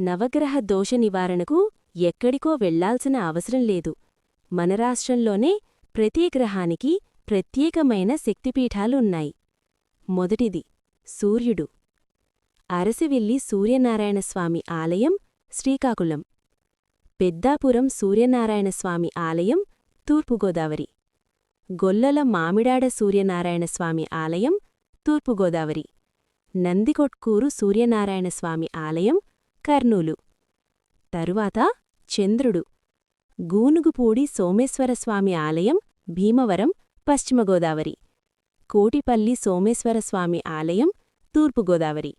నవగ్రహ దోష నివారణకు ఎక్కడికో వెళ్ళాల్సిన అవసరం లేదు. మన రాష్ట్రంలోనే ప్రతి గ్రహానికి ప్రత్యేకమైన శక్తిపీఠాలున్నాయి. మొదటిది సూర్యుడు. అరసివిల్లి సూర్యనారాయణస్వామి ఆలయం శ్రీకాకుళం. పెద్దాపురం సూర్యనారాయణస్వామి ఆలయం తూర్పుగోదావరి. గొల్లల మామిడాడ సూర్యనారాయణస్వామి ఆలయం తూర్పుగోదావరి. నందికొట్కూరు సూర్యనారాయణస్వామి ఆలయం కర్నూలు. తరువాత చంద్రుడు. గూనుగుపూడి సోమేశ్వరస్వామి ఆలయం భీమవరం పశ్చిమగోదావరి. కోటిపల్లి సోమేశ్వరస్వామి ఆలయం తూర్పుగోదావరి.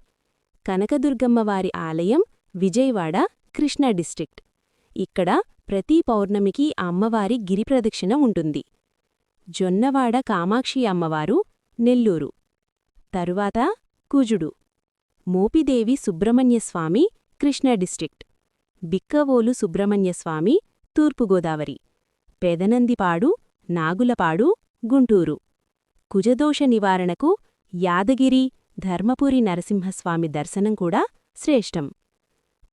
కనకదుర్గమ్మవారి ఆలయం విజయవాడ కృష్ణా డిస్ట్రిక్ట్. ఇక్కడ ప్రతి పౌర్ణమికి అమ్మవారి గిరిప్రదక్షిణ ఉంటుంది. జొన్నవాడ కామాక్షి అమ్మవారు నెల్లూరు. తరువాత కుజుడు. మోపిదేవి సుబ్రహ్మణ్యస్వామి కృష్ణా డిస్ట్రిక్ట్. బిక్కవోలు సుబ్రహ్మణ్యస్వామి తూర్పుగోదావరి. పెదనందిపాడు నాగులపాడు గుంటూరు. కుజదోష నివారణకు యాదగిరి ధర్మపురి నరసింహస్వామి దర్శనం కూడా శ్రేష్టం.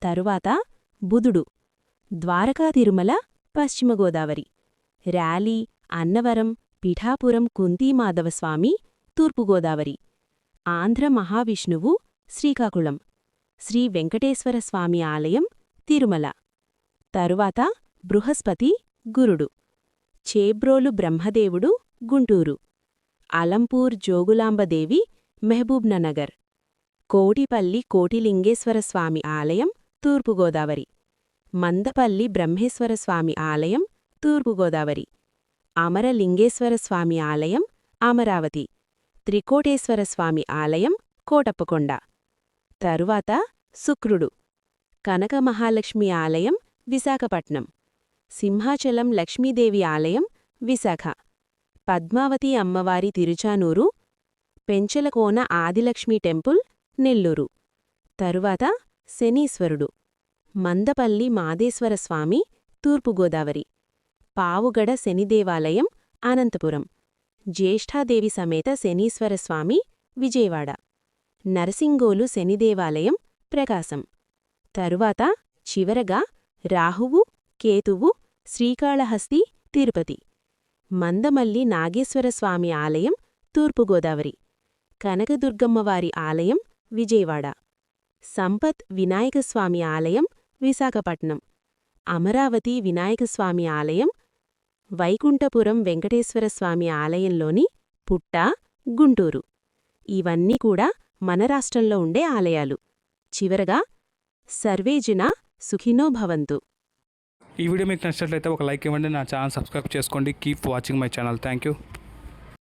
తరువాత బుధుడు ద్వారకా తిరుమల పశ్చిమగోదావరి. ర్యాలీ అన్నవరం పిఠాపురం కుంతీమాధవస్వామి తూర్పుగోదావరి. ఆంధ్ర మహావిష్ణువు శ్రీకాకుళం. శ్రీ వెంకటేశ్వర స్వామి ఆలయం తిరుమల. తరువాత బృహస్పతి గురుడు. చేబ్రోలు బ్రహ్మదేవుడు గుంటూరు. అలంపూర్ జోగులాంబదేవి మహబూబ్నగర్. కోటిపల్లి కోటిలింగేశ్వరస్వామి ఆలయం తూర్పుగోదావరి. మందపల్లి బ్రహ్మేశ్వరస్వామి ఆలయం తూర్పుగోదావరి. అమరలింగేశ్వరస్వామి ఆలయం అమరావతి. త్రికోటేశ్వరస్వామి ఆలయం కోటప్పకొండ. తరువాత శుక్రుడు. కనకమహాలక్ష్మి ఆలయం విశాఖపట్నం. సింహాచలం లక్ష్మీదేవి ఆలయం విశాఖ. పద్మావతి అమ్మవారి తిరుచానూరు పెంచలకోన ఆదిలక్ష్మి టెంపుల్ నెల్లూరు. తరువాత శనీశ్వరుడు. మందపల్లి మాదేశ్వరస్వామి తూర్పుగోదావరి. పావుగడ శనిదేవాలయం అనంతపురం. జ్యేష్ఠాదేవి సమేత శనీశ్వరస్వామి విజయవాడ. నరసింగోలు శనిదేవాలయం ప్రకాశం. తరువాత చివరగా రాహువు కేతువు శ్రీకాళహస్తి తిరుపతి. మందమల్లి నాగేశ్వరస్వామి ఆలయం తూర్పుగోదావరి. కనకదుర్గమ్మవారి ఆలయం విజయవాడ. సంపత్ వినాయకస్వామి ఆలయం విశాఖపట్నం. అమరావతి వినాయకస్వామి ఆలయం వైకుంఠపురం వెంకటేశ్వరస్వామి ఆలయంలోని పుట్ట గుంటూరు. ఇవన్నీ కూడా మన రాష్ట్రంలో ఉండే ఆలయాలు. చివరగా సర్వేజిన సుఖినో భవంతు. ఈ వీడియో మీకు నచ్చినట్లయితే ఒక లైక్ ఇవ్వండి నా ఛానల్ సబ్స్క్రైబ్ చేసుకోండి. Keep watching my channel. Thank you.